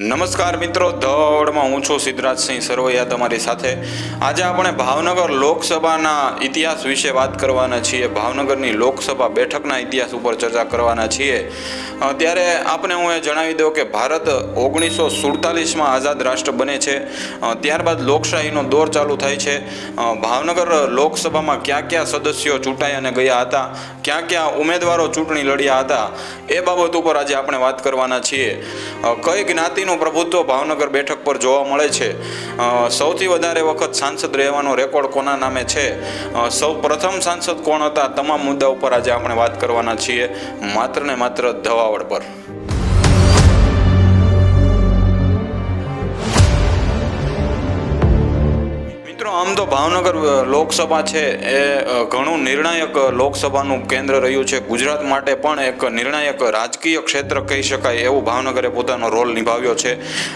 નમસ્કાર મિત્રો ધવડમાં હું છું સિદ્ધરાજસિંહ સરવૈયા તમારી સાથે. આજે આપણે ભાવનગર લોકસભાના ઇતિહાસ વિશે વાત કરવાના છીએ. ભાવનગરની લોકસભા બેઠકના ઇતિહાસ ઉપર ચર્ચા કરવાના છીએ. ત્યારે આપણે હું એ જણાવી દઉં કે ભારત ઓગણીસો સુડતાલીસમાં આઝાદ રાષ્ટ્ર બને છે. ત્યારબાદ લોકશાહીનો દોર ચાલુ થાય છે. ભાવનગર લોકસભામાં ક્યાં ક્યાં સદસ્યો ચૂંટાઈ અને ગયા હતા? ક્યાં ક્યાં ઉમેદવારો ચૂંટણી લડ્યા હતા? એ બાબત ઉપર આજે આપણે વાત કરવાના છીએ. કઈ જ્ઞાતિનું પ્રભુત્વ ભાવનગર બેઠક પર જોવા મળે છે. સૌથી વધારે વખત સાંસદ રહેવાનો રેકોર્ડ કોના નામે છે? સૌ પ્રથમ સાંસદ કોણ હતા? તમામ મુદ્દા ઉપર આજે આપણે વાત કરવાના છીએ. માત્ર ને માત્ર ધવાવડ પર. આમ તો ભાવનગર લોકસભા છે, એ ઘણું નિર્ણાયક લોકસભાનું કેન્દ્ર રહ્યું છે. ગુજરાત માટે પણ એક નિર્ણાયક રાજકીય ક્ષેત્ર કહી શકાય એવું ભાવનગરે પોતાનો રોલ નિભાવ્યો છે.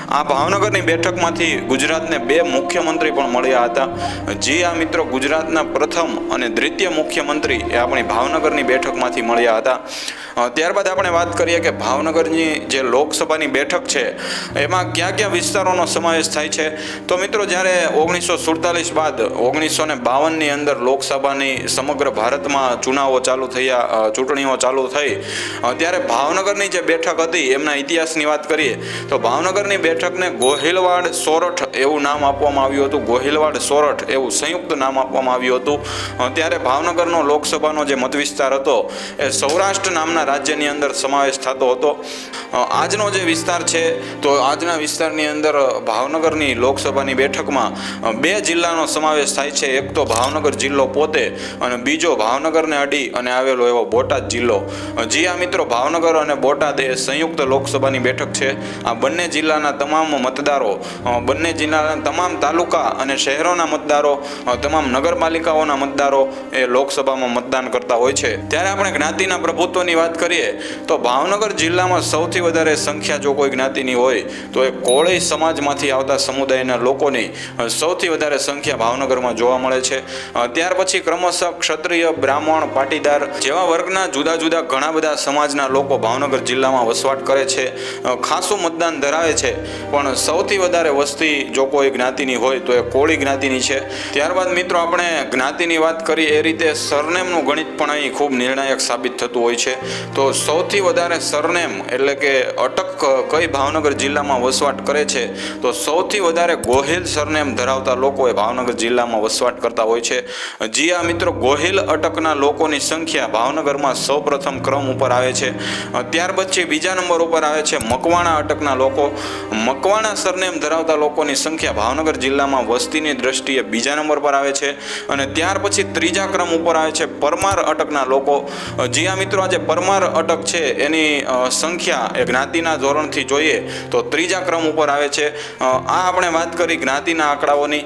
આ ભાવનગરની બેઠકમાંથી ગુજરાતને બે મુખ્યમંત્રી પણ મળ્યા હતા. જે આ મિત્રો ગુજરાતના પ્રથમ અને દ્વિતીય મુખ્યમંત્રી એ આપણી ભાવનગરની બેઠકમાંથી મળ્યા હતા. ત્યારબાદ આપણે વાત કરીએ કે ભાવનગરની જે લોકસભાની બેઠક છે, એમાં ક્યાં ક્યાં વિસ્તારોનો સમાવેશ થાય છે? તો મિત્રો, જ્યારે ઓગણીસો સુડતાલીસ બાદ ઓગણીસો ને બાવનની અંદર લોકસભાની સમગ્ર ભારતમાં ચુનાવો ચાલુ થયા ચૂંટણીઓ ચાલુ થઈ. ત્યારે ભાવનગરની જે બેઠક હતી, એમના ઇતિહાસની વાત કરીએ, તો ભાવનગરની બેઠકને ગોહિલવાડ સોરઠ એવું નામ આપવામાં આવ્યું હતું. ગોહિલવાડ સોરઠ એવું સંયુક્ત નામ આપવામાં આવ્યું હતું. ત્યારે ભાવનગરનો લોકસભાનો જે મત વિસ્તાર હતો, એ સૌરાષ્ટ્ર નામના રાજ્યની અંદર સમાવેશ થતો હતો. આજનો જે વિસ્તાર છે, તો આજના વિસ્તારની અંદર ભાવનગરની લોકસભાની બેઠકમાં બે જિલ્લાનો સમાવેશ થાય છે. એક તો ભાવનગર જિલ્લો પોતે અને બીજો ભાવનગરને અડી અને આવેલો એવો બોટાદ જિલ્લો. જી આ મિત્રો, ભાવનગર અને બોટાદ એ સંયુક્ત લોકસભાની બેઠક છે. આ બંને જિલ્લાના તમામ મતદારો બંને જિલ્લાના તમામ તાલુકા અને શહેરોના મતદારો તમામ નગરપાલિકાઓના મતદારો એ લોકસભામાં મતદાન કરતા હોય છે. ત્યારે આપણે જ્ઞાતિના પ્રભુત્વની વાત કરીએ, તો ભાવનગર જિલ્લામાં સૌથી વધારે સંખ્યા જો કોઈ જ્ઞાતિની હોય, તો એ કોળી સમાજમાંથી આવતા સમુદાયના લોકોની સૌથી વધારે સંખ્યા ભાવનગરમાં જોવા મળે છે. ત્યાર પછી ક્રમશઃ ક્ષત્રિય, બ્રાહ્મણ, પાટીદાર જેવા વર્ગના જુદા જુદા ઘણા બધા સમાજના લોકો ભાવનગર જિલ્લામાં વસવાટ કરે છે. ખાસું મતદાન ધરાવે છે. પણ સૌથી વધારે વસ્તી જો કોઈ જ્ઞાતિની હોય તો એ કોળી જ્ઞાતિની છે. ત્યારબાદ મિત્રો, આપણે જ્ઞાતિની વાત કરી એ રીતે સરનેમનું ગણિત પણ અહીં ખૂબ નિર્ણાયક સાબિત થતું હોય છે. તો સૌથી વધારે સરનેમ એટલે કે અટક કઈ ભાવનગર જિલ્લામાં વસવાટ કરે છે? તો સૌથી વધારે ગોહિલ સરનેમ ધરાવતા લોકો એ ભાવનગર જિલ્લામાં વસવાટ કરતા હોય છે. જી આ મિત્રો, ગોહિલ અટકના લોકોની સંખ્યા ભાવનગરમાં સૌપ્રથમ ક્રમ ઉપર આવે છે. ત્યાર પછી બીજા નંબર ઉપર આવે છે, મકવાણા અટકના લોકો. મકવાણા સરનેમ ધરાવતા લોકોની સંખ્યા ભાવનગર જિલ્લામાં વસ્તીની દ્રષ્ટિએ બીજા નંબર પર આવે છે. અને ત્યાર પછી ત્રીજા ક્રમ ઉપર આવે છે, પરમાર અટકના લોકો. જી આ મિત્રો, આજે પરમાર અટક છે, એની સંખ્યા એ જ્ઞાતિના ધોરણથી જોઈએ તો ત્રીજા ક્રમ ઉપર આવે છે. આ આપણે વાત કરી જ્ઞાતિના આંકડાઓની.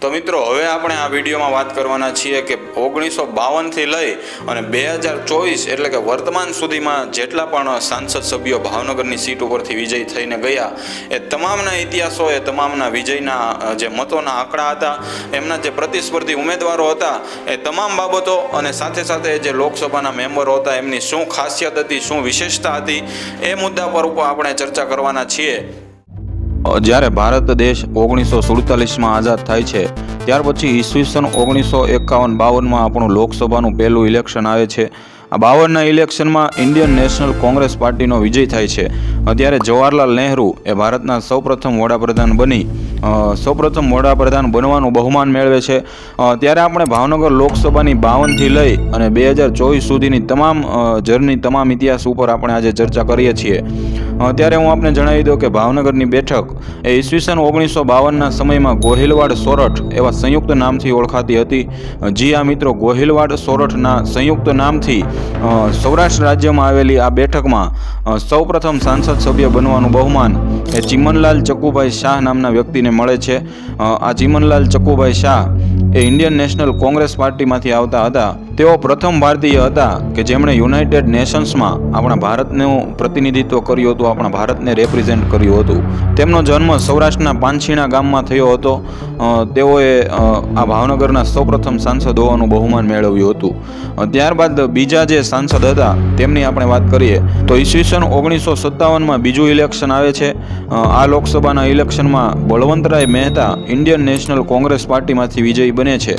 તો મિત્રો, હવે આપણે આ વિડીયોમાં વાત કરવાના છીએ કે ઓગણીસો બાવનથી લઈ અને બે હજાર ચોવીસ એટલે કે વર્તમાન સુધીમાં જેટલા પણ સાંસદ સભ્યો ભાવનગરની સીટ ઉપરથી વિજય થઈને ગયા, એ તમામના ઇતિહાસો, એ તમામના વિજયના જે મતોના આંકડા હતા, એમના જે પ્રતિસ્પર્ધી ઉમેદવારો હતા, એ તમામ બાબતો અને સાથે સાથે જે લોકસભાના મેમ્બરો હતા, એમની શું ખાસિયત હતી, શું વિશેષતા હતી, એ મુદ્દા પર ઉપર આપણે ચર્ચા કરવાના છીએ. જ્યારે ભારત દેશ ઓગણીસો સુડતાલીસમાં આઝાદ થાય છે, ત્યાર પછી ઈસવીસન ઓગણીસો એકાવન બાવનમાં આપણું લોકસભાનું પહેલું ઇલેક્શન આવે છે. આ બાવનના ઇલેક્શનમાં ઇન્ડિયન નેશનલ કોંગ્રેસ પાર્ટીનો વિજય થાય છે. ત્યારે જવાહરલાલ નહેરુ એ ભારતના સૌપ્રથમ વડાપ્રધાન બની. સૌપ્રથમ વડાપ્રધાન બનવાનું બહુમાન મેળવે છે. ત્યારે આપણે ભાવનગર લોકસભાની બાવનથી લઈ અને બે હજાર ચોવીસ સુધીની તમામ જર્ની, તમામ ઇતિહાસ ઉપર આપણે આજે ચર્ચા કરીએ છીએ. ત્યારે હું આપને જણાવી દઉં કે ભાવનગરની બેઠક એ ઈસવીસન ઓગણીસો બાવનના સમયમાં ગોહિલવાડ સોરઠ એવા સંયુક્ત નામથી ઓળખાતી હતી. જી આ મિત્રો, ગોહિલવાડ સોરઠના સંયુક્ત નામથી સૌરાષ્ટ્ર રાજ્યમાં આવેલી આ બેઠકમાં સૌપ્રથમ સાંસદ સભ્ય બનવાનું બહુમાન એ ચિમનલાલ ચકુભાઈ શાહ નામના વ્યક્તિને મળે છે. આ ચિમનલાલ ચકુભાઈ શાહ એ ઇન્ડિયન નેશનલ કોંગ્રેસ પાર્ટીમાંથી આવતા હતા. તેઓ પ્રથમ ભારતીય હતા કે જેમણે યુનાઇટેડ નેશન્સમાં આપણા ભારતનું પ્રતિનિધિત્વ કર્યું હતું, આપણા ભારતને રેપ્રેઝેન્ટ કર્યું હતું. તેમનો જન્મ સૌરાષ્ટ્રના પાંછીણા ગામમાં થયો હતો. તેઓએ આ ભાવનગરના સૌપ્રથમ સાંસદ હોવાનું બહુમાન મેળવ્યું હતું. ત્યારબાદ બીજા જે સાંસદ હતા, તેમની આપણે વાત કરીએ, તો ઈસવીસન ઓગણીસો સત્તાવનમાં બીજું ઇલેક્શન આવે છે. આ લોકસભાના ઇલેક્શનમાં Balwantrai Mehta Indian National Congress પાર્ટીમાંથી વિજયી બને છે.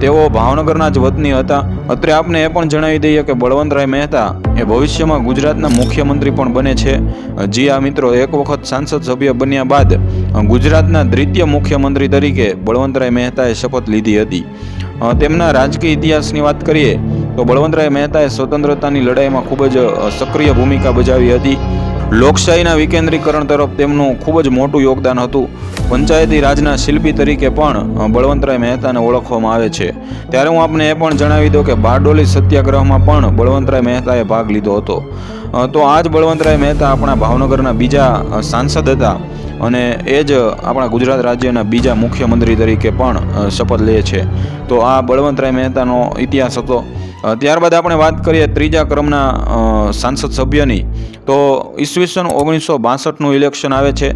તેઓ ભાવનગરના જ વતની હતા. અત્રે આપને એ પણ જણાવી દઈએ કે બળવંતરાય મહેતા એ ભવિષ્યમાં ગુજરાતના મુખ્યમંત્રી પણ બને છે. જી આ મિત્રો એક વખત સાંસદ સભ્ય બન્યા બાદ ગુજરાતના દ્વિતીય મુખ્યમંત્રી તરીકે બળવંતરાય મહેતાએ શપથ લીધી હતી. તેમના રાજકીય ઇતિહાસની વાત કરીએ, તો બળવંતરાય મહેતાએ સ્વતંત્રતાની લડાઈમાં ખૂબ જ સક્રિય ભૂમિકા ભજાવી હતી. લોકશાહીના વિકેન્દ્રીકરણ તરફ તેમનું ખૂબ જ મોટું યોગદાન હતું. પંચાયતી રાજના શિલ્પી તરીકે પણ બળવંતરાય મહેતાને ઓળખવામાં આવે છે. ત્યારે હું આપને એ પણ જણાવી દઉં કે બારડોલી સત્યાગ્રહમાં પણ બળવંતરાય મહેતાએ ભાગ લીધો હતો. તો આ જ બળવંતરાય મહેતા આપણા ભાવનગરના બીજા સાંસદ હતા અને એ જ આપણા ગુજરાત રાજ્યના બીજા મુખ્યમંત્રી તરીકે પણ શપથ લે છે. તો આ બળવંતરાય મહેતાનો ઇતિહાસ હતો. ત્યારબાદ આપણે વાત કરીએ ત્રીજા ક્રમના સાંસદ સભ્યની. તો ઈસવીસન ઓગણીસો બાસઠનું ઇલેક્શન આવે છે.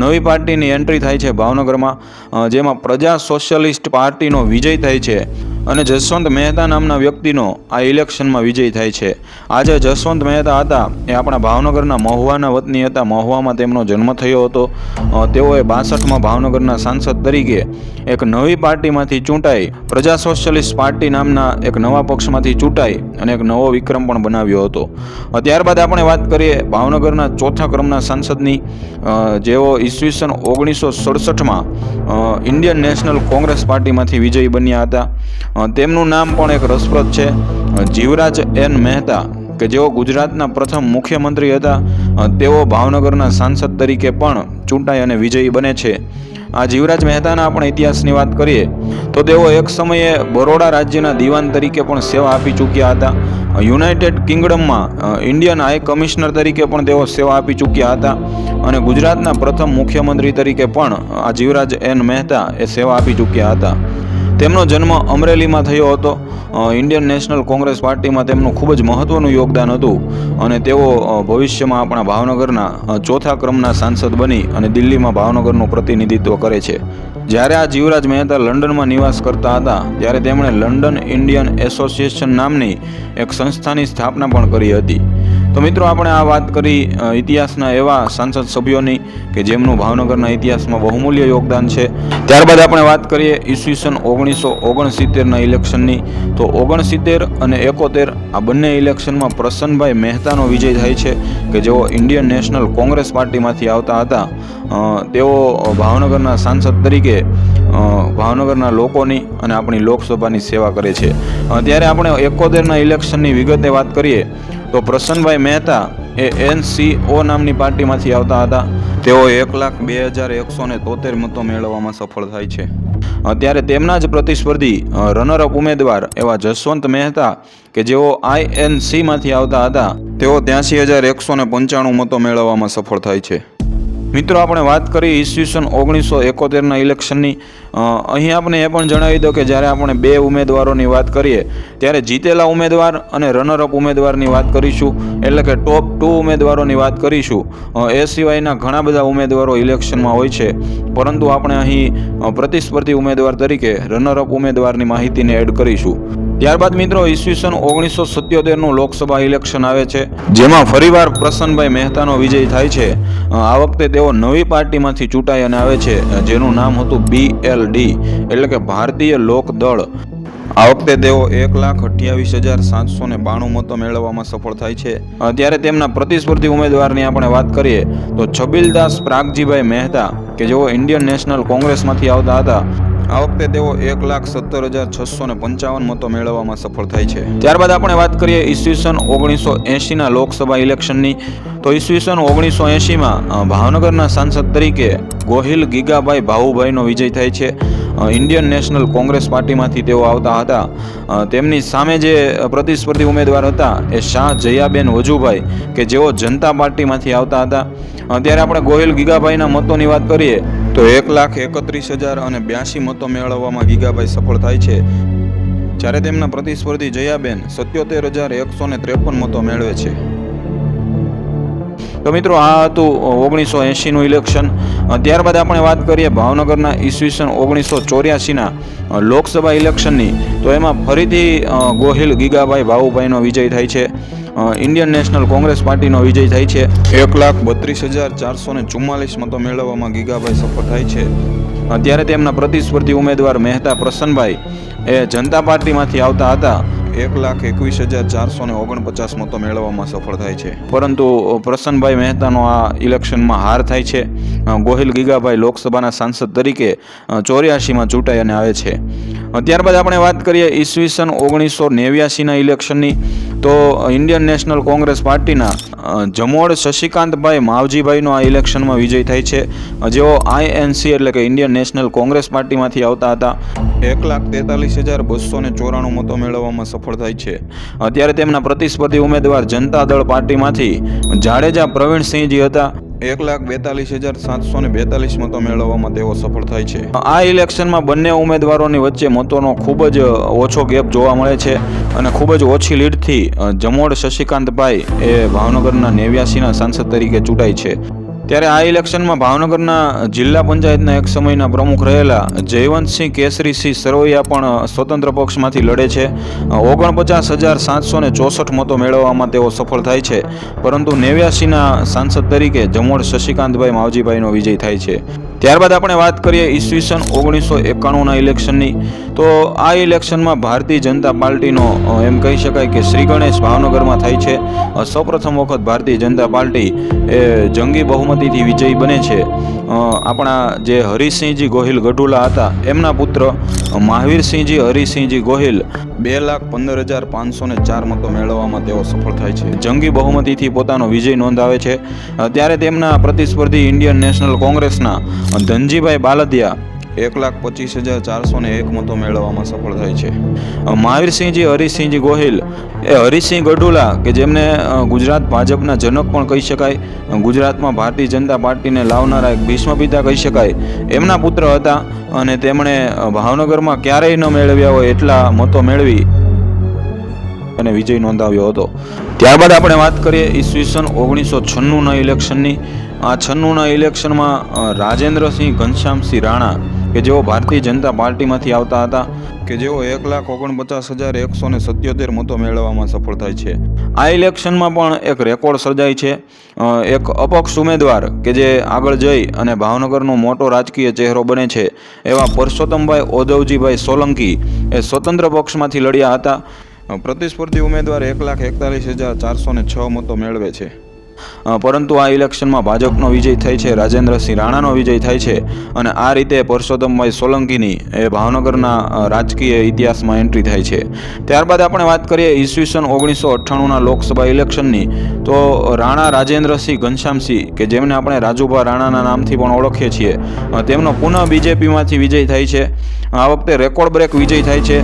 નવી પાર્ટીની એન્ટ્રી થાય છે ભાવનગરમાં. જેમાં પ્રજા સોશિયલિસ્ટ પાર્ટીનો વિજય થાય છે. અને જસવંત મહેતા નામના વ્યક્તિનો આ ઇલેક્શનમાં વિજય થાય છે. આજે જસવંત મહેતા હતા એ આપણા ભાવનગરના મહુવાના વતની હતા. મહુવામાં તેમનો જન્મ થયો હતો. તેઓએ બાસઠમાં ભાવનગરના સાંસદ તરીકે એક નવી પાર્ટીમાંથી ચૂંટાઈ, પ્રજા સોશિયલિસ્ટ પાર્ટી નામના એક નવા પક્ષમાંથી ચૂંટાઈ અને એક નવો વિક્રમ પણ બનાવ્યો હતો. ત્યારબાદ આપણે વાત કરીએ ભાવનગરના ચોથા ક્રમના સાંસદની. જેઓ ઈસવીસન ઓગણીસો સડસઠમાં ઇન્ડિયન નેશનલ કોંગ્રેસ પાર્ટીમાંથી વિજયી બન્યા હતા. તેમનું નામ પણ એક રસપ્રદ છે. જીવરાજ એન મહેતા, કે જેઓ ગુજરાતના પ્રથમ મુખ્યમંત્રી હતા તેઓ ભાવનગરના સાંસદ તરીકે પણ ચૂંટાઈ અને વિજયી બને છે. આ જીવરાજ મહેતાના આપણે ઇતિહાસની વાત કરીએ, તો તેઓ એક સમયે બરોડા રાજ્યના દિવાન તરીકે પણ સેવા આપી ચૂક્યા હતા. યુનાઇટેડ કિંગડમમાં ઇન્ડિયન હાઈ કમિશનર તરીકે પણ તેઓ સેવા આપી ચૂક્યા હતા અને ગુજરાતના પ્રથમ મુખ્યમંત્રી તરીકે પણ આ જીવરાજ એન મહેતા એ સેવા આપી ચૂક્યા હતા. તેમનો જન્મ અમરેલીમાં થયો હતો. ઇન્ડિયન નેશનલ કોંગ્રેસ પાર્ટીમાં તેમનું ખૂબ જ મહત્વનું યોગદાન હતું અને તેઓ ભવિષ્યમાં આપણા ભાવનગરના ચોથા ક્રમના સાંસદ બની અને દિલ્હીમાં ભાવનગરનું પ્રતિનિધિત્વ કરે છે. જ્યારે આ જીવરાજ મહેતા લંડનમાં નિવાસ કરતા હતા, ત્યારે તેમણે લંડન ઇન્ડિયન એસોસિએશન નામની એક સંસ્થાની સ્થાપના પણ કરી હતી. તો મિત્રો આપણે આ વાત કરી ઇતિહાસના એવા સાંસદ સભ્યોની કે જેમનું ભાવનગરના ઇતિહાસમાં બહુમૂલ્ય યોગદાન છે. ત્યારબાદ આપણે વાત કરીએ ઈસવીસન ઓગણીસો ઓગણસિત્તેરના ઇલેક્શનની. તો ઓગણસિત્તેર અને એકોતેર આ બંને ઇલેક્શનમાં પ્રસન્નભાઈ મહેતાનો વિજય થાય છે કે જેઓ ઇન્ડિયન નેશનલ કોંગ્રેસ પાર્ટીમાંથી આવતા હતા. તેઓ ભાવનગરના સાંસદ તરીકે ભાવનગરના લોકોની અને આપણી લોકસભાની સેવા કરે છે. ત્યારે આપણે એકોતેરના ઇલેક્શનની વિગતે વાત કરીએ. તો પ્રસન્નભાઈ મહેતા એ એનસીઓ નામની પાર્ટીમાંથી આવતા હતા. તેઓ એક લાખ બે હજાર એકસો ને તોતેર મતો મેળવવામાં સફળ થાય છે. ત્યારે તેમના જ પ્રતિસ્પર્ધી રનરઅપ ઉમેદવાર એવા જસવંત મહેતા કે જેઓ આઈએનસીમાંથી આવતા હતા, તેઓ ત્યાંસી હજાર એકસો ને પંચાણું મતો મેળવવામાં સફળ થાય છે. મિત્રો, આપણે વાત કરી ઈસવીસન ઓગણીસો એકોતેરના ઇલેક્શનની અહીં આપણે એ પણ જણાવી દો કે જ્યારે આપણે બે ઉમેદવારોની વાત કરીએ, ત્યારે જીતેલા ઉમેદવાર અને રનરઅપ ઉમેદવારની વાત કરીશું, એટલે કે ટોપ ટુ ઉમેદવારોની વાત કરીશું. એ સિવાયના ઘણા બધા ઉમેદવારો ઇલેક્શનમાં હોય છે. પરંતુ આપણે અહીં પ્રતિસ્પર્ધી ઉમેદવાર તરીકે રનરઅપ ઉમેદવારની માહિતીને એડ કરીશું. ત્યારબાદ મિત્રો ઈસવીસન ઓગણીસો સત્યોતેરનું લોકસભા ઇલેક્શન આવે છે, જેમાં ફરીવાર પ્રસન્નભાઈ મહેતાનો વિજય થાય છે. આ વખતે તેઓ નવી પાર્ટીમાંથી ચૂંટાઈ અને આવે છે. જેનું નામ હતું બીએલડી એટલે કે ભારતીય લોક દળ આ વખતે તેઓ એક લાખ અઠ્યાવીસ હજાર સાતસો ને બાણું મતો મેળવવામાં સફળ થાય છે. ત્યારે તેમના પ્રતિસ્પર્ધી ઉમેદવારની આપણે વાત કરીએ, તો છબીલદાસ પ્રાગજીભાઈ મહેતા, કે જેઓ ઇન્ડિયન નેશનલ કોંગ્રેસમાંથી આવતા હતા આ વખતે તેઓ એક લાખ સત્તર હજાર છસો ને પંચાવન મતો મેળવવામાં સફળ થાય છે. ત્યારબાદ આપણે વાત કરીએ ઈસવીસન ઓગણીસો એંશીના લોકસભા ઇલેક્શનની. તો ઈસવીસન ઓગણીસો એંશીમાં ભાવનગરના સાંસદ તરીકે ગોહિલ ગીગાભાઈ ભાવુભાઈનો વિજય થાય છે. ઇન્ડિયન નેશનલ કોંગ્રેસ પાર્ટીમાંથી તેઓ આવતા હતા. તેમની સામે જે પ્રતિસ્પર્ધી ઉમેદવાર હતા એ શાહ જયાબેન વજુભાઈ કે જેઓ જનતા પાર્ટીમાંથી આવતા હતા. ત્યારે આપણે ગોહિલ ગીગાભાઈના મતોની વાત કરીએ. તો એક લાખ એકત્રીસ હજાર અને બ્યાસી મતો મેળવવામાં ગીગાભાઈ સફળ થાય છે. જ્યારે તેમના પ્રતિસ્પર્ધી જયાબેન સત્યોતેર હજાર એકસો ત્રેપન મતો મેળવે છે. તો મિત્રો, આ હતું ઓગણીસો એંશીનું ઇલેક્શન ત્યારબાદ આપણે વાત કરીએ ભાવનગરના ઈસવીસન ઓગણીસો ચોર્યાસીના લોકસભા ઇલેક્શનની તો એમાં ફરીથી ગોહિલ, ગીગાભાઈ ભાવુભાઈનો વિજય થાય છે. ઇન્ડિયન નેશનલ કોંગ્રેસ પાર્ટીનો વિજય થાય છે. એક લાખ બત્રીસ હજાર ચારસો ને ચુમ્માલીસ મતો મેળવવામાં ગીગાભાઈ સફળ થાય છે. ત્યારે તેમના પ્રતિસ્પર્ધી ઉમેદવાર મહેતા પ્રસન્નભાઈ, એ જનતા પાર્ટીમાંથી આવતા હતા. એક લાખ એકવીસ હજાર ચારસો ને ઓગણપચાસ મતો મેળવવામાં સફળ થાય છે. પરંતુ પ્રસન્નભાઈ મહેતાનો આ ઇલેક્શનમાં હાર થાય છે. ગોહિલ ગીગાભાઈ લોકસભાના સાંસદ તરીકે ચોર્યાસીમાં ચૂંટાઈ અને આવે છે. ત્યારબાદ આપણે વાત કરીએ ઈસવીસન ઓગણીસો નેવ્યાસીના ઇલેક્શનની. તો ઇન્ડિયન નેશનલ કોંગ્રેસ પાર્ટીના જમોડ શશિકાંતભાઈ માવજીભાઈનો આ ઇલેક્શનમાં વિજય થાય છે. જેઓ આઈએનસી એટલે કે ઇન્ડિયન નેશનલ કોંગ્રેસ પાર્ટીમાંથી આવતા હતા. એક લાખ તેતાલીસ હજાર બસો ચોરાણું મતો મેળવવામાં સફળ થાય છે. અત્યારે તેમના પ્રતિસ્પર્ધી ઉમેદવાર જનતા દળ પાર્ટીમાંથી જાડેજા પ્રવીણસિંહજી હતા. એક લાખ બેતાલીસ હજાર સાતસો ને બેતાલીસ મતો મેળવવામાં તેઓ સફળ થાય છે. આ ઇલેક્શનમાં બંને ઉમેદવારોની વચ્ચે મતોનો ખૂબ જ ઓછો ગેપ જોવા મળે છે અને ખૂબ જ ઓછી લીડથી જમોડ શશિકાંતભાઈ એ ભાવનગરના નેવ્યાસીના સાંસદ તરીકે ચૂંટાય છે. ત્યારે આ ઇલેક્શનમાં ભાવનગરના જિલ્લા પંચાયતના એક સમયના પ્રમુખ રહેલા જયવંતસિંહ કેસરીસિંહ સરવૈયા પણ સ્વતંત્ર પક્ષમાંથી લડે છે. ઓગણપચાસ હજાર સાતસો ને ચોસઠ મતો મેળવવામાં તેઓ સફળ થાય છે. પરંતુ નેવ્યાસીના સાંસદ તરીકે જમોડ શશિકાંતભાઈ માવજીભાઈનો વિજય થાય છે. ત્યારબાદ આપણે વાત કરીએ ઈસવીસન ઓગણીસો એકાણુંના ઇલેક્શનની. તો આ ઇલેક્શનમાં ભારતીય જનતા પાર્ટીનો એમ કહી શકાય કે શ્રી ગણેશ ભાવનગરમાં થાય છે. સૌપ્રથમ વખત ભારતીય જનતા પાર્ટી એ જંગી બહુમતીથી વિજયી બને છે. આપણા જે હરિસિંહજી ગોહિલ ગઢુલા હતા, એમના પુત્ર મહાવીરસિંહજી હરિસિંહજી ગોહિલ બે લાખ પંદર હજાર પાંચસો ને ચાર મતો મેળવવામાં તેઓ સફળ થાય છે. જંગી બહુમતીથી પોતાનો વિજય નોંધાવે છે. ત્યારે તેમના પ્રતિસ્પર્ધી ઇન્ડિયન નેશનલ કોંગ્રેસના ધનજીભાઈ બાલદિયા એક લાખ પચીસ હજાર ચારસો ને એક મતો મેળવવામાં સફળ થાય છે. મહાવીરસિંહજી હરિસિંહજી ગોહિલ. એ હરિસિંહ ગઢુલા કે જેમને ગુજરાત ભાજપના જનક પણ કહી શકાય ગુજરાતમાં ભારતીય જનતા પાર્ટીને લાવનારા એક ભીષ્મ પિતા કહી શકાય એમના પુત્ર હતા અને તેમણે ભાવનગરમાં ક્યારેય ન મેળવ્યા હોય એટલા મતો મેળવી અને વિજય નોંધાવ્યો હતો. ત્યારબાદ આપણે વાત કરીએ ઈસવીસન ઓગણીસો છન્નુંના ઇલેક્શનની આ છન્નુંના ઇલેક્શનમાં રાજેન્દ્રસિંહ ઘનશ્યામસિંહ રાણા કે જેઓ ભારતીય જનતા પાર્ટીમાંથી આવતા હતા કે જેઓ એક લાખ ઓગણપચાસ હજાર એકસો ને સત્યોતેર મતો મેળવવામાં સફળ થાય છે. આ ઇલેક્શનમાં પણ એક રેકોર્ડ સર્જાય છે. એક અપક્ષ ઉમેદવાર કે જે આગળ જઈ અને ભાવનગરનો મોટો રાજકીય ચહેરો બને છે, એવા પરસોત્તમભાઈ ઓદવજીભાઈ સોલંકી એ સ્વતંત્ર પક્ષમાંથી લડ્યા હતા. પ્રતિસ્પર્ધી ઉમેદવાર એક લાખ એકતાલીસ હજાર ચારસો ને છ મતો મેળવે છે. પરંતુ આ ઇલેક્શનમાં ભાજપનો વિજય થાય છે, રાજેન્દ્રસિંહ રાણાનો વિજય થાય છે અને આ રીતે પરસોત્તમભાઈ સોલંકીની એ ભાવનગરના રાજકીય ઇતિહાસમાં એન્ટ્રી થાય છે. ત્યારબાદ આપણે વાત કરીએ ઈસવીસન ઓગણીસો અઠ્ઠાણુંના લોકસભા ઇલેક્શનની. તો રાણા રાજેન્દ્રસિંહ ઘનશ્યામસિંહ, કે જેમને આપણે રાજુભા રાણાના નામથી પણ ઓળખીએ છીએ તેમનો પુનઃ બીજેપીમાંથી વિજય થાય છે. આ વખતે રેકોર્ડ બ્રેક વિજય થાય છે.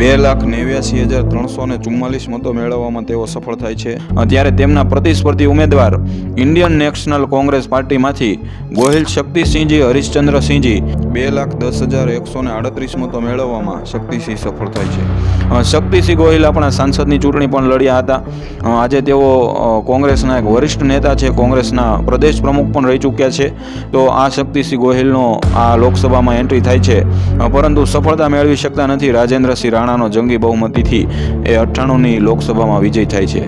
બે લાખ નેવ્યાસી હજાર ત્રણસો ને ચુમ્માલીસ મતો મેળવવામાં તેઓ સફળ થાય છે. ત્યારે તેમના પ્રતિસ્પર્ધી ઉમેદવાર ઇન્ડિયન નેશનલ કોંગ્રેસ પાર્ટીમાંથી ગોહિલ શક્તિસિંહજી હરિશ્ચંદ્રસિંહજી બે લાખ દસ હજાર એકસો ને આડત્રીસ મતો મેળવવામાં શક્તિસિંહ સફળ થાય છે. શક્તિસિંહ ગોહિલ આપણા સાંસદની ચૂંટણી પણ લડ્યા હતા. આજે તેઓ કોંગ્રેસના એક વરિષ્ઠ નેતા છે, કોંગ્રેસના પ્રદેશ પ્રમુખ પણ રહી ચૂક્યા છે. તો આ શક્તિસિંહ ગોહિલનો આ લોકસભામાં એન્ટ્રી થાય છે. પરંતુ સફળતા મેળવી શકતા નથી રાજેન્દ્રસિંહ રાણાનો જંગી બહુમતીથી એ અઠ્ઠાણુંની લોકસભામાં વિજય થાય છે.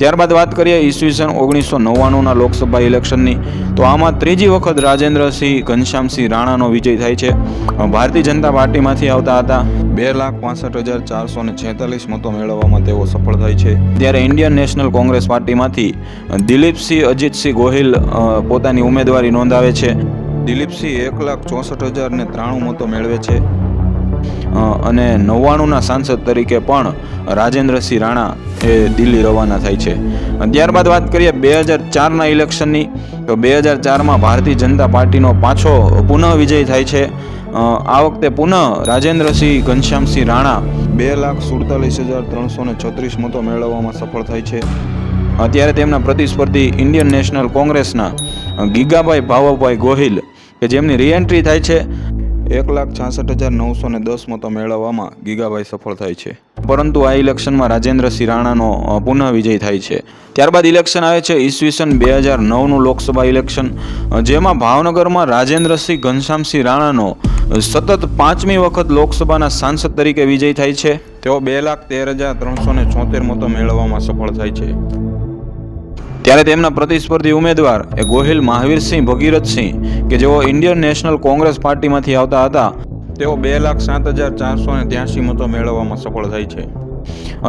ત્યારબાદ વાત કરીએ ઈસવીસન ઓગણીસો નવ્વાણુંના લોકસભા ઇલેક્શનની, તો આમાં ત્રીજી વખત રાજેન્દ્રસિંહ ઘનશ્યામસિંહ રાણાનો વિજય થાય છે. ભારતીય જનતા પાર્ટીમાંથી આવતા હતા. બે લાખ પાસઠ હજાર ચારસો ને છેતાલીસ મતો મેળવવામાં તેઓ સફળ થાય છે. ત્યારે ઇન્ડિયન નેશનલ કોંગ્રેસ પાર્ટીમાંથી દિલીપસિંહ અજીતસિંહ ગોહિલ પોતાની ઉમેદવારી નોંધાવે છે. દિલીપસિંહ એક લાખ ચોસઠ હજાર ને ત્રાણું મતો મેળવે છે. અને નવ્વાણુંના સાંસદ તરીકે પણ રાજેન્દ્રસિંહ રાણા એ દિલ્હી રવાના થાય છે. ત્યારબાદ વાત કરીએ બે હજાર ચારના ઇલેક્શનની, તો બે હજાર ચારમાં ભારતીય જનતા પાર્ટીનો પાછો પુનઃ વિજય થાય છે. આ વખતે પુનઃ રાજેન્દ્રસિંહ ઘનશ્યામસિંહ રાણા બે લાખ સુડતાલીસ હજાર ત્રણસો ને છત્રીસ મતો મેળવવામાં સફળ થાય છે. અત્યારે તેમના પ્રતિસ્પર્ધી ઇન્ડિયન નેશનલ કોંગ્રેસના ગીગાભાઈ ભાવભાઈ ગોહિલ, કે જેમની રીએન્ટ્રી થાય છે એક લાખ છાસઠ હજાર નવસો ને દસ મતો મેળવવામાં ગીગાભાઈ સફળ થાય છે. પરંતુ આ ઇલેક્શનમાં રાજેન્દ્રસિંહ રાણાનો પુનઃ વિજય થાય છે. ત્યારબાદ ઇલેક્શન આવે છે ઈસવીસન બે હજાર નવનું લોકસભા ઇલેક્શન. જેમાં ભાવનગરમાં રાજેન્દ્રસિંહ ઘનશ્યામસિંહ રાણાનો સતત પાંચમી વખત લોકસભાના સાંસદ તરીકે વિજય થાય છે. તેઓ બે લાખ તેર હજાર ત્રણસો ને છોતેર મતો મેળવવામાં સફળ થાય છે. ત્યારે તેમના પ્રતિસ્પર્ધી ઉમેદવાર એ ગોહિલ મહાવીરસિંહ, ભગીરથસિંહ કે જેઓ ઇન્ડિયન નેશનલ કોંગ્રેસ પાર્ટીમાંથી આવતા હતા, તેઓ બે લાખ સાત હજાર ચારસો ને ત્યાંસી મતો મેળવવામાં સફળ થાય છે.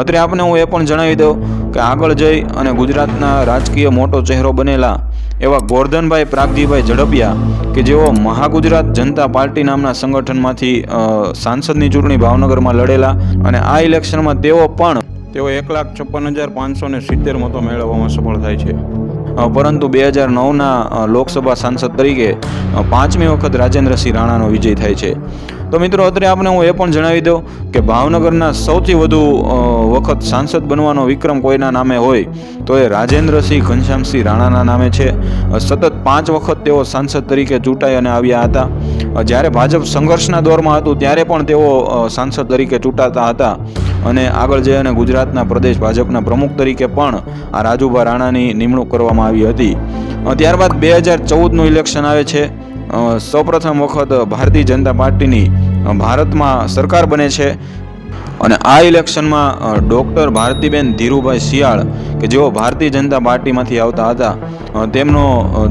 અત્રે આપને હું એ પણ જણાવી દઉં કે આગળ જઈ અને ગુજરાતના રાજકીય મોટો ચહેરો બનેલા એવા ગોરધનભાઈ પ્રાગજીભાઈ ઝડપિયા કે જેઓ મહાગુજરાત જનતા પાર્ટી નામના સંગઠનમાંથી સાંસદની ચૂંટણી ભાવનગરમાં લડેલા અને આ ઇલેક્શનમાં તેઓ પણ તેઓ એક લાખ છપ્પન હજાર પાંચસો ને સિત્તેર મતો મેળવવામાં સફળ થાય છે. પરંતુ બે હજાર નવના લોકસભા સાંસદ તરીકે પાંચમી વખત રાજેન્દ્રસિંહ રાણાનો વિજય થાય છે. તો મિત્રો, અત્રે આપણે હું એ પણ જણાવી દઉં કે ભાવનગરના સૌથી વધુ વખત સાંસદ બનવાનો વિક્રમ કોઈના નામે હોય, તો એ રાજેન્દ્રસિંહ ઘનશ્યામસિંહ રાણાના નામે છે. સતત પાંચ વખત તેઓ સાંસદ તરીકે ચૂંટાઈ અને આવ્યા હતા. જ્યારે ભાજપ સંઘર્ષના દોરમાં હતું, ત્યારે પણ તેઓ સાંસદ તરીકે ચૂંટાતા હતા. અને આગળ જઈ અને ગુજરાતના પ્રદેશ ભાજપના પ્રમુખ તરીકે પણ આ રાજુભા રાણાની નિમણૂક કરવામાં આવી હતી. ત્યારબાદ બે હજાર ચૌદનું ઇલેક્શન આવે છે. સૌપ્રથમ વખત ભારતીય જનતા પાર્ટીની ભારતમાં સરકાર બને છે. અને આ ઇલેક્શનમાં ડૉક્ટર ભારતીબેન ધીરુભાઈ શિયાળ, કે જેઓ ભારતીય જનતા પાર્ટીમાંથી આવતા હતા તેમનો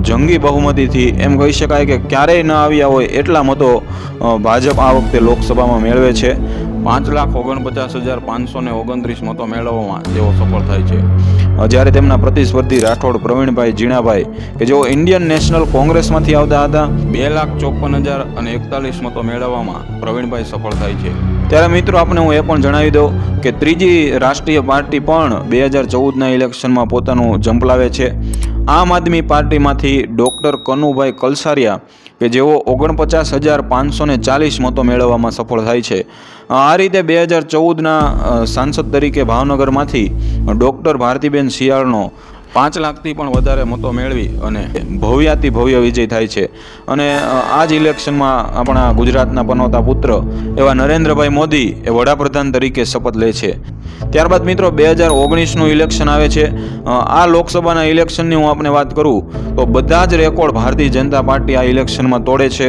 જંગી બહુમતીથી એમ કહી શકાય કે ક્યારેય ન આવ્યા હોય એટલા મતો ભાજપ આ વખતે લોકસભામાં મેળવે છે. પાંચ લાખ ઓગણપચાસ હજાર પાંચસો ને ઓગણત્રીસ મતો મેળવવામાં તેઓ સફળ થાય છે. જ્યારે તેમના પ્રતિસ્પર્ધી રાઠોડ, પ્રવીણભાઈ જીણાભાઈ કે જેઓ ઇન્ડિયન નેશનલ કોંગ્રેસમાંથી આવતા હતા, બે લાખ ચોપન હજાર અને એકતાલીસ મતો મેળવવામાં પ્રવીણભાઈ સફળ થાય છે. ત્યારે મિત્રો આપણે હું એ પણ જણાવી દઉં કે ત્રીજી રાષ્ટ્રીય પાર્ટી પણ બે હજાર ચૌદના ઇલેક્શનમાં પોતાનું ઝંપલાવે છે. આમ આદમી પાર્ટીમાંથી ડૉક્ટર કનુભાઈ કલસારિયા કે જેઓ ઓગણપચાસ હજાર પાંચસો ને ચાલીસ મતો મેળવવામાં સફળ થાય છે. આ રીતે બે હજાર ચૌદના સાંસદ તરીકે ભાવનગરમાંથી ડૉક્ટર ભારતીબેન શિયાળનો પાંચ લાખથી પણ વધારે મતો મેળવી અને ભવ્યાતિ ભવ્ય વિજય થાય છે. અને આ જ ઇલેક્શનમાં આપણા ગુજરાતના પનોતા પુત્ર એવા નરેન્દ્રભાઈ મોદી એ વડાપ્રધાન તરીકે શપથ લે છે. ત્યારબાદ મિત્રો, બે હજાર ઓગણીસનું ઇલેક્શન આવે છે. આ લોકસભાના ઇલેક્શનની હું આપને વાત કરું, તો બધા જ રેકોર્ડ ભારતીય જનતા પાર્ટી આ ઇલેક્શનમાં તોડે છે.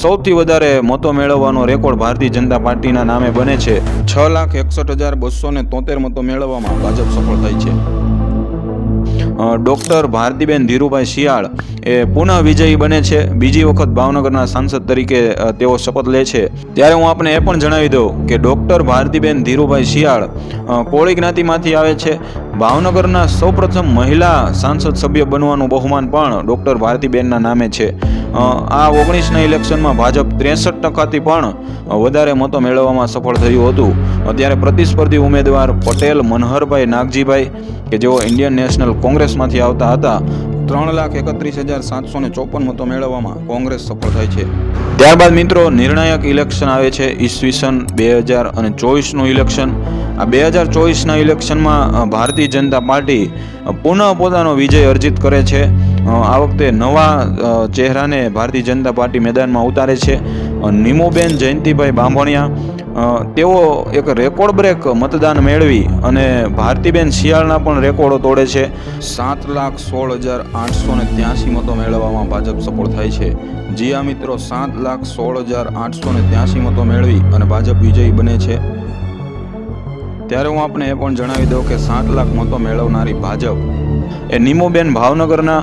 સૌથી વધારે મતો મેળવવાનો રેકોર્ડ ભારતીય જનતા પાર્ટીના નામે બને છે. છ લાખ એકસઠ હજાર બસો તોતેર મતો મેળવવામાં ભાજપ સફળ થાય છે. ડૉક્ટર ભારતીબેન ધીરુભાઈ શિયાળ એ પુનઃ વિજયી બને છે. બીજી વખત ભાવનગરના સાંસદ તરીકે તેઓ શપથ લે છે. ત્યારે હું આપને એ પણ જણાવી દઉં કે ડૉક્ટર ભારતીબેન ધીરુભાઈ શિયાળ કોળી જ્ઞાતિમાંથી આવે છે. ભાવનગરના સૌપ્રથમ મહિલા સાંસદ સભ્ય બનવાનું બહુમાન પણ ડૉક્ટર ભારતીબેનના નામે છે. આ ઓગણીસના ઇલેક્શનમાં ભાજપ ત્રેસઠ ટકાથી પણ વધારે મતો મેળવવામાં સફળ થયું હતું. અત્યારે પ્રતિસ્પર્ધી ઉમેદવાર પટેલ મનહરભાઈ નાગજીભાઈ, કે જેઓ ઇન્ડિયન નેશનલ કોંગ્રેસમાંથી આવતા હતા. ત્રણ લાખ એકત્રીસ હજાર સાતસો ને ચોપન મતો મેળવવામાં કોંગ્રેસ સફળ થાય છે. ત્યારબાદ મિત્રો, નિર્ણાયક ઇલેક્શન આવે છે ઈસવીસન બે હજાર અને ચોવીસનું ઇલેક્શન. આ બે હજાર ચોવીસના ઇલેક્શનમાં ભારતીય જનતા પાર્ટી પુનઃ પોતાનો વિજય અર્જિત કરે છે. આ વખતે નવા ચહેરાને ભારતીય જનતા પાર્ટી મેદાનમાં ઉતારે છે. નિમોબેન જયંતિભાઈ બાંભણિયા તેઓ એક રેકોર્ડ બ્રેક મતદાન મેળવી અને ભારતીબેન શિયાળના પણ રેકોર્ડો તોડે છે. સાત લાખ સોળ હજાર આઠસો ને ત્યાંસી મતો મેળવવામાં ભાજપ સફળ થાય છે. જીયા મિત્રો, સાત લાખ સોળ હજાર આઠસો ને ત્યાંસી મતો મેળવી અને ભાજપ વિજયી બને છે. ત્યારે હું આપને એ પણ જણાવી દઉં કે સાત લાખ મતો મેળવનારી ભાજપ એ નિમોબેન ભાવનગરના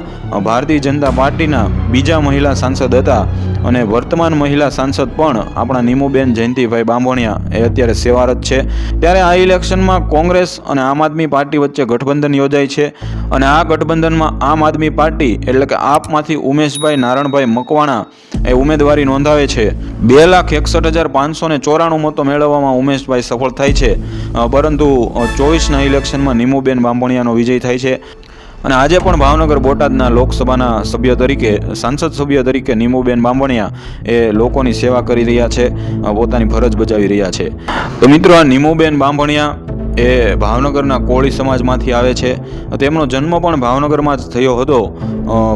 ભારતીય જનતા પાર્ટીના બીજા મહિલા સાંસદ હતા. અને વર્તમાન મહિલા સાંસદ પણ આપણા નીમુબેન જયંતિભાઈ બાંભણિયા એ અત્યારે સેવારત છે. ત્યારે આ ઇલેક્શનમાં કોંગ્રેસ અને આમ આદમી પાર્ટી વચ્ચે ગઠબંધન યોજાય છે અને આ ગઠબંધનમાં આમ આદમી પાર્ટી એટલે કે આપમાંથી ઉમેશભાઈ નારણભાઈ મકવાણા એ ઉમેદવારી નોંધાવે છે. બે લાખ એકસઠ હજાર પાંચસો ને ચોરાણું મતો મેળવવામાં ઉમેશભાઈ સફળ થાય છે. પરંતુ ચોવીસના ઇલેક્શનમાં નીમુબેન બાંભણિયાનો વિજય થાય છે. અને આજે પણ ભાવનગર બોટાદના લોકસભાના સભ્ય તરીકે, સાંસદ સભ્ય તરીકે નીમુબેન બાંભણિયા એ લોકોની સેવા કરી રહ્યા છે પોતાની ફરજ બજાવી રહ્યા છે. તો મિત્રો, આ નીમુબેન બાંભણિયા એ ભાવનગરના કોળી સમાજમાંથી આવે છે. તેમનો જન્મ પણ ભાવનગરમાં જ થયો હતો.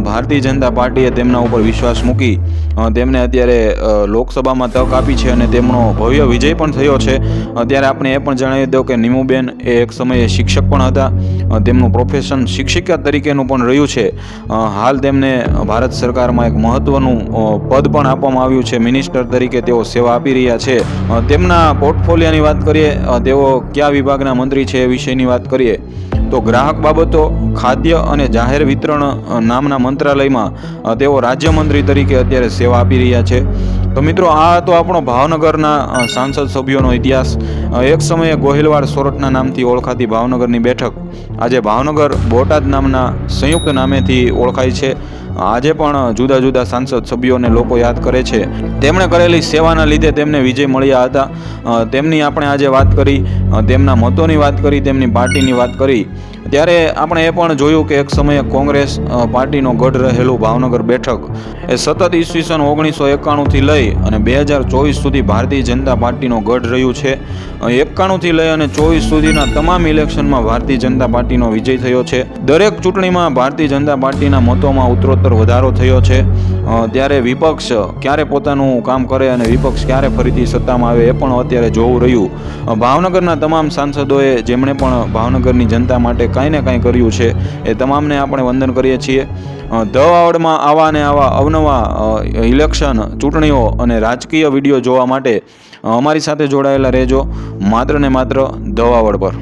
ભારતીય જનતા પાર્ટીએ તેમના ઉપર વિશ્વાસ મૂકી. તેમને અત્યારે લોકસભામાં તક આપી છે અને તેમનો ભવ્ય વિજય પણ થયો છે. અત્યારે આપણે એ પણ જણાવી દઉં કે નીમુબેન એ એક સમયે શિક્ષક પણ હતા. તેમનું પ્રોફેશન શિક્ષિકા તરીકેનું પણ રહ્યું છે. હાલ તેમને ભારત સરકારમાં એક મહત્ત્વનું પદ પણ આપવામાં આવ્યું છે. મિનિસ્ટર તરીકે તેઓ સેવા આપી રહ્યા છે. તેમના પોર્ટફોલિયાની વાત કરીએ તેઓ કયા વિભાગના મંત્રી છે એ વિષયની વાત કરીએ. તો ગ્રાહક બાબતો, ખાદ્ય અને જાહેર વિતરણ નામના મંત્રાલયમાં તેઓ રાજ્યમંત્રી તરીકે અત્યારે સેવા આપી રહ્યા છે. તો મિત્રો, આ હતો આપણો ભાવનગરના સાંસદ સભ્યોનો ઇતિહાસ. એક સમયે ગોહિલવાડ સોરઠના નામથી ઓળખાતી ભાવનગરની બેઠક આજે ભાવનગર બોટાદ નામના સંયુક્ત નામેથી ઓળખાય છે. આજે પણ જુદા જુદા સાંસદ સભ્યોને લોકો યાદ કરે છે. તેમણે કરેલી સેવાના લીધે તેમને વિજય મળ્યા હતા. તેમની આપણે આજે વાત કરી તેમના મતોની વાત કરી, તેમની પાર્ટીની વાત કરી. ત્યારે આપણે એ પણ જોયું કે એક સમયે કોંગ્રેસ પાર્ટીનો ગઢ રહેલું ભાવનગર બેઠક એ સતત ઈસવીસન ઓગણીસો એકાણુંથી લઈ અને બે હજાર ચોવીસ સુધી ભારતીય જનતા પાર્ટીનો ગઢ રહ્યું છે. એકાણુંથી લઈ અને ચોવીસ સુધીના તમામ ઇલેક્શનમાં ભારતીય જનતા પાર્ટીનો વિજય થયો છે. દરેક ચૂંટણીમાં ભારતીય જનતા પાર્ટીના મતોમાં ઉત્તરોત્તર વધારો થયો છે. ત્યારે વિપક્ષ ક્યારે પોતાનું કામ કરે અને વિપક્ષ ક્યારે ફરીથી સત્તામાં આવે એ પણ અત્યારે જોવું રહ્યું. ભાવનગરના તમામ સાંસદોએ જેમણે પણ ભાવનગરની જનતા માટે કાંઈ ને કાંઈ કર્યું છે એ તમામને આપણે વંદન કરીએ છીએ. અ, ધ આવા ને આવા અવનવા ઇલેક્શન ચૂંટણીઓ અને રાજકીય વીડિયો જોવા માટે અમારી સાથે જોડાયેલા રહેજો. માત્ર ને માત્ર ધ પર.